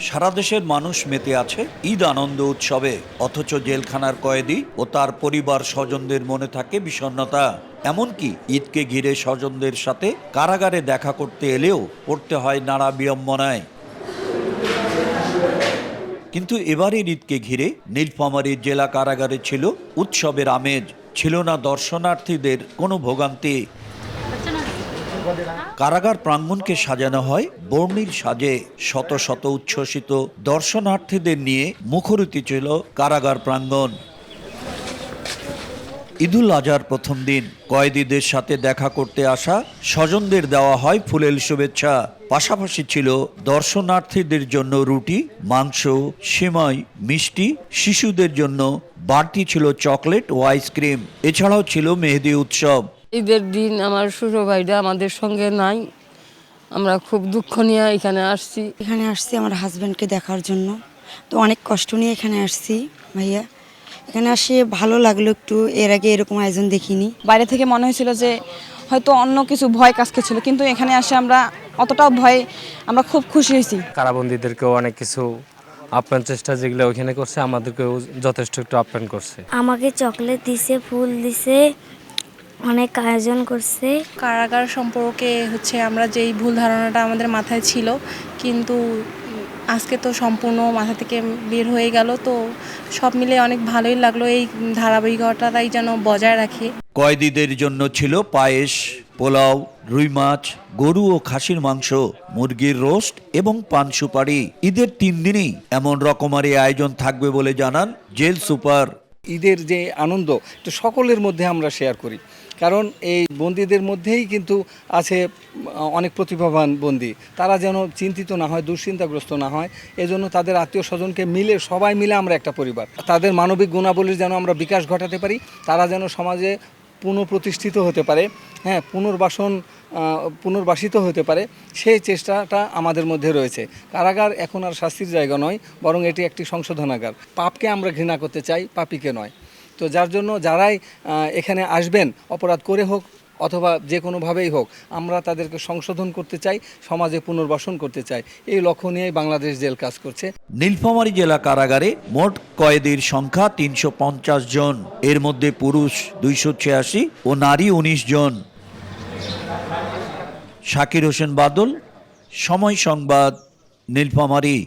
সারা দেশের মানুষ মেতে আছে ঈদ আনন্দ উৎসবে, অথচ জেলখানার কয়েদি ও তার পরিবার স্বজনদের মনে থাকে বিষণ্ণতা। এমনকি ঈদকে ঘিরে স্বজনদের সাথে কারাগারে দেখা করতে এলেও পড়তে হয় নানা বিড়ম্বনায়। কিন্তু এবারের ঈদকে ঘিরে নীলফামারীর জেলা কারাগারে ছিল উৎসবের আমেজ, ছিল না দর্শনার্থীদের কোনো ভোগান্তি। কারাগার প্রাঙ্গণকে সাজানো হয় বর্ণিল সাজে শত শত উচ্ছ্বসিত দর্শনার্থীদের নিয়ে মুখরিত ছিল কারাগার প্রাঙ্গণ ঈদুল আজহার প্রথম দিন, কয়েদিদের সাথে দেখা করতে আসা স্বজনদের দেওয়া হয় ফুলেল শুভেচ্ছা। পাশাপাশি ছিল দর্শনার্থীদের জন্য রুটি, মাংস, সেমাই, মিষ্টি, শিশুদের জন্য বাড়তি ছিল চকলেট ও আইসক্রিম। এছাড়াও ছিল মেহেদি উৎসব। ঈদের দিন আমার শ্বশুর ভাইরা আমাদের সঙ্গে নাই। আমরা খুব দুঃখ নিয়ে এখানে আসছি। এখানে আসছি আমার হাজব্যান্ডকে দেখার জন্য। তো অনেক কষ্ট নিয়ে এখানে আসছি ভাইয়া। এখানে আসে ভালো লাগল একটু এর আগে এরকম আয়োজন দেখিনি। বাইরে থেকে মনে হয়েছিল যে হয়তো অন্য কিছু ভয় কাজ করছিল কিন্তু এখানে আসে আমরা অতটাও ভয় আমরা খুব খুশি হয়েছি। কারাবন্দীদেরকেও অনেক কিছু আপ্যায়ন চেষ্টা যেগুলো ওইখানে করছে আমাদেরকেও যথেষ্ট একটু আপ্যায়ন করছে। আমাকে চকলেট দিছে ফুল দিছে অনেক আয়োজন করছে। কারাগার সম্পর্কে হচ্ছে আমরা যেই ভুল ধারণাটা আমাদের মাথায় ছিল কিন্তু আজকে তো সম্পূর্ণ মাথা থেকে বের হয়ে গেল তো সব মিলে অনেক ভালোই লাগল এই ধারাবাহিকতাটাই যেন বজায় রাখে। কয়েদিদের জন্য ছিল পায়েস পোলাও রুই মাছ গরু ও খাসির মাংস মুরগির রোস্ট এবং পান সুপারি। ঈদের তিন দিনই এমন রকমারি আয়োজন থাকবে বলে জানান জেল সুপার ঈদের যে আনন্দ, তো সকলের মধ্যে আমরা শেয়ার করি। কারণ এই বন্দীদের মধ্যেই কিন্তু আছে অনেক প্রতিভাবান বন্দী। তারা যেন চিন্তিত না হয়, দুশ্চিন্তাগ্রস্ত না হয়, এজন্য তাদের আত্মীয় স্বজনকে মিলে, সবাই মিলে আমরা একটা পরিবার। তাদের মানবিক গুণাবলীর যেন আমরা বিকাশ ঘটাতে পারি, তারা যেন সমাজে পুনঃপ্রতিষ্ঠিত হতে পারে হ্যাঁ পুনর্বাসন পুনর্বাসিত হতে পারে, সেই চেষ্টাটা আমাদের মধ্যে রয়েছে। কারাগার এখন আর শাস্তির জায়গা নয়, বরং এটি একটি সংশোধনাগার। পাপকে আমরা ঘৃণা করতে চাই, পাপিকে নয়। তো যার জন্য যারাই এখানে আসবেন, অপরাধ করে হোক অথবা যে কোনোভাবেই হোক, আমরা তাদেরকে সংশোধন করতে চাই, সমাজে পুনর্বাসন করতে চাই। এই লক্ষ্য নিয়েই বাংলাদেশ জেল কাজ করছে। নীলফামারী জেলা কারাগারে মোট কয়েদির সংখ্যা তিনশো পঞ্চাশ জন। এর মধ্যে পুরুষ দুইশো ছিয়াশি ও নারী উনিশ জন। শাকির হোসেন বাদল, সময় সংবাদ, নীলফামারী।